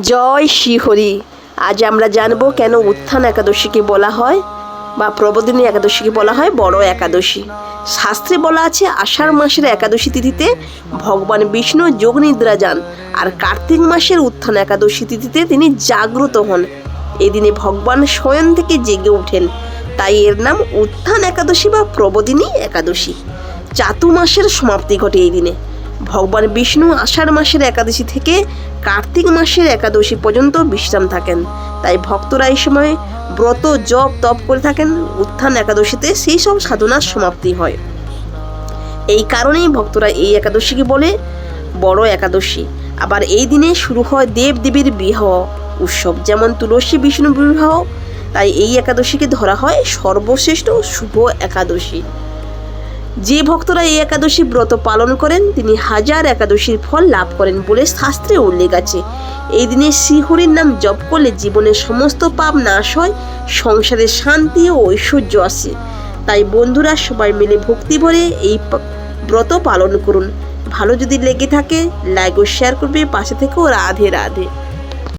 জয় শ্রীহরি। আজ আমরা জানব কেন উত্থান একাদশীকে বলা হয় বা প্রবোদিনী একাদশীকে বলা হয় বড় একাদশী। শাস্ত্রে বলা আছে, আষাঢ় মাসের একাদশী তিথিতে ভগবান বিষ্ণু যোগ নিদ্রা যান আর কার্তিক মাসের উত্থান একাদশী তিথিতে তিনি জাগ্রত হন। এদিনে ভগবান স্বয়ং থেকে জেগে ওঠেন। তাই এর নাম উত্থান একাদশী বা প্রবোদিনী একাদশী। চাতু মাসের সমাপ্তি ঘটে এই দিনে। ভগবান বিষ্ণু আষাঢ় মাসের একাদশী থেকে কার্তিক মাসের একাদশী পর্যন্ত বিশ্রাম থাকেন। তাই ভক্তরা এই সময় ব্রত, জপ, তপ করে থাকেন। উত্থান একাদশীতে সেই সব সাধনার সমাপ্তি হয়। এই কারণেই ভক্তরা এই একাদশীকে বলে বড় একাদশী। আবার এই দিনে শুরু হয় দেব দেবীর বিবাহ উৎসব। যেমন তুলসী বিষ্ণু বিবাহ, তাই এই একাদশীকে ধরা হয় সর্বশ্রেষ্ঠ শুভ একাদশী। যে ভক্তরা এই একাদশী ব্রত পালন করেন, তিনি হাজার একাদশীর ফল লাভ করেন বলে শাস্ত্রে উল্লেখ আছে। এই দিনে শ্রীহরির নাম জপ করলে জীবনের সমস্ত পাপ নাশ হয়, সংসারে শান্তি ও ঐশ্বর্য আসে। তাই বন্ধুরা সবাই মিলে ভক্তি ভরে এই ব্রত পালন করুন। ভালো যদি লেগে থাকে লাইক ও শেয়ার করবে। পাশে থেকেও রাধে রাধে।